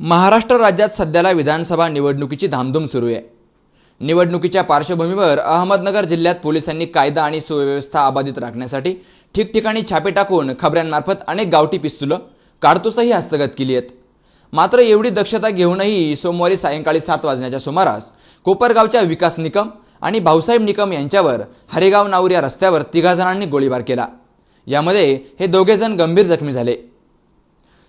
महाराष्ट्र राज्यात सध्याला विधानसभा निवडणुकीची धामधूम सुरू आहे. निवडणुकीच्या पार्श्वभूमीवर अहमदनगर जिल्ह्यात पोलिसांनी कायदा आणि सुव्यवस्था अबाधित राखण्यासाठी ठिकठिकाणी छापे टाकून खबऱ्यांमार्फत अनेक गावठी पिस्तुलं काडतुसही हस्तगत केली आहेत. मात्र एवढी दक्षता घेऊनही सोमवारी सायंकाळी सात वाजण्याच्या सुमारास कोपरगावच्या विकास निकम आणि भाऊसाहेब निकम यांच्यावर हरेगाव नाऊर या रस्त्यावर तिघा जणांनी गोळीबार केला. यामध्ये हे दोघेजण गंभीर जखमी झाले.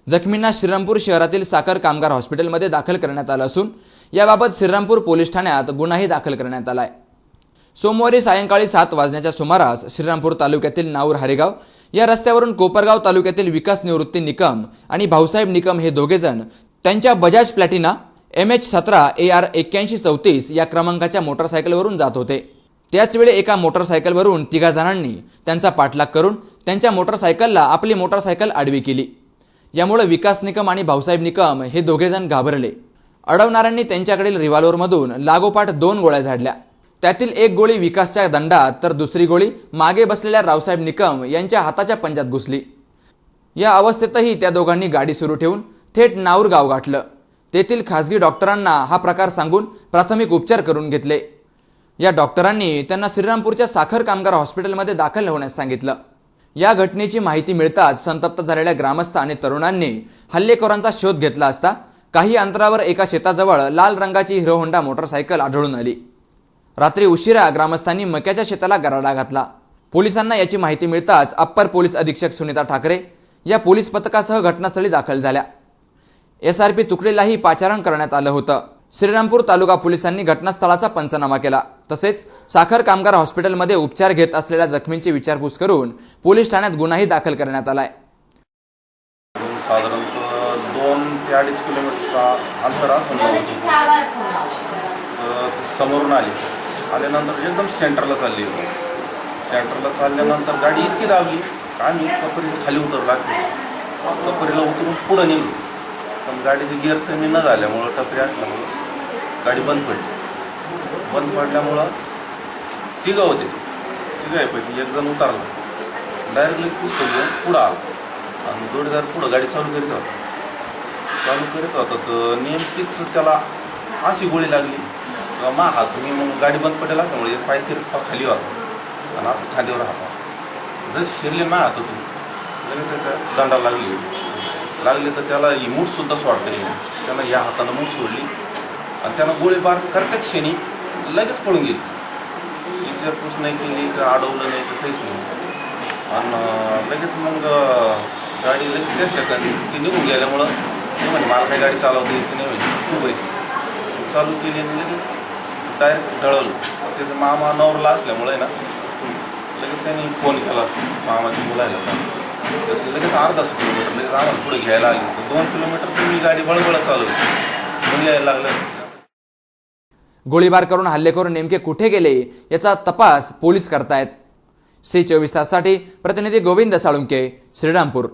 जखमींना श्रीरामपूर शहरातील साखर कामगार हॉस्पिटलमध्ये दाखल करण्यात आलं असून याबाबत श्रीरामपूर पोलीस ठाण्यात गुन्हाही दाखल करण्यात आलाय. सोमवारी सायंकाळी सात वाजण्याच्या सुमारास श्रीरामपूर तालुक्यातील नाऊर हरेगाव या रस्त्यावरून कोपरगाव तालुक्यातील विकास निवृत्ती निकम आणि भाऊसाहेब निकम हे दोघेजण त्यांच्या बजाज प्लॅटिना एम एच सतरा ए आर एक्क्याऐंशी चौतीस या क्रमांकाच्या मोटरसायकलवरून जात होते. त्याचवेळी एका मोटरसायकलवरून तिघा जणांनी त्यांचा पाठलाग करून त्यांच्या मोटरसायकलला आपली मोटरसायकल आडवी केली. यामुळे विकास निकम आणि भाऊसाहेब निकम हे दोघेजण घाबरले. अडवणाऱ्यांनी त्यांच्याकडील रिव्हॉल्व्हरमधून लागोपाठ दोन गोळ्या झाडल्या. त्यातील एक गोळी विकासच्या दंडात तर दुसरी गोळी मागे बसलेल्या रावसाहेब निकम यांच्या हाताच्या पंजात घुसली. या अवस्थेतही त्या दोघांनी गाडी सुरू ठेवून थेट नाऊर गाव गाठलं. तेथील खासगी डॉक्टरांना हा प्रकार सांगून प्राथमिक उपचार करून घेतले. या डॉक्टरांनी त्यांना श्रीरामपूरच्या साखर कामगार हॉस्पिटलमध्ये दाखल होण्यास सांगितलं. या घटनेची माहिती मिळताच संतप्त झालेल्या ग्रामस्थ आणि तरुणांनी हल्लेखोरांचा शोध घेतला असता काही अंतरावर एका शेताजवळ लाल रंगाची हिरो होंडा मोटरसायकल आढळून आली. रात्री उशिरा ग्रामस्थांनी मक्याच्या शेताला गराडा घातला. पोलिसांना याची माहिती मिळताच अप्पर पोलीस अधीक्षक सुनीता ठाकरे या पोलीस पथकासह घटनास्थळी दाखल झाल्या. एस आर पी तुकडीलाही पाचारण करण्यात आलं होतं. श्रीरामपूर तालुका पोलिसांनी घटनास्थळाचा पंचनामा केला. तसेच साखर कामगार हॉस्पिटलमध्ये उपचार घेत असलेल्या जखमींची विचारपूस करून पोलीस ठाण्यात गुन्हाही दाखल करण्यात आलाय. साधारणतः दोन ते अडीच किलोमीटरचा अंतर समोरून आली. आल्यानंतर एकदम सेंटरला चालली. होती सेंटरला चालल्यानंतर गाडी इतकी दाबली का आम्ही कपरीला खाली उतरला कपरीला उतरून पुढं निघलो पण गाडीचे गिअर कमी न झाल्यामुळं टपरी असल्यामुळं गाडी बंद पडली. बंद पडल्यामुळं तिघं होते तिघं यापैकी एक जण उतारला. डायरेक्टली पुस्तक घेऊन पुढं आला. आणि जोडीदार पुढं गाडी चालू करीत होता. चालू करीत होता तर नेमकीच त्याला अशी गोळी लागली. मा हात तुम्ही मग गाडी बंद पडेल असल्यामुळे एक पाय तिरपा खाली होता. आणि असं खालीवर राहता. जर शिरले मा होतो लगेच त्याच्या दंडा लागली. लागले तर त्याला ही मूठसुद्धा सोडता येईल त्यानं या हातानं मूठ सोडली. आणि त्यांना गोळीबार करत्या क्षणी लगेच पळून गेली. विचारपूस नाही केली का अडवलं नाही तर काहीच नाही. आणि लगेच मग गाडी लगेच त्या सेकंद ती निघून गेल्यामुळं ते म्हणे मला काही गाडी चालवता यायची नाही म्हणजे तू चालू केली आणि लगेच डायरेक्ट ढळवलं त्याचं मामा नवरला असल्यामुळे ना लगेच त्यांनी फोन केला मामाच्या मुलाला तर ते लगेच अर्धाच किलोमीटर लगेच आम्हाला पुढे घ्यायला आली. तर दोन किलोमीटर तुम्ही गाडी बळबळ चालवली. मग यायला लागलं. गोळीबार करून हल्लेखोर नेमके कुठे गेले याचा तपास पोलीस करतायत. सी चोवीस ताससाठी प्रतिनिधी गोविंद साळुंके श्रीरामपूर.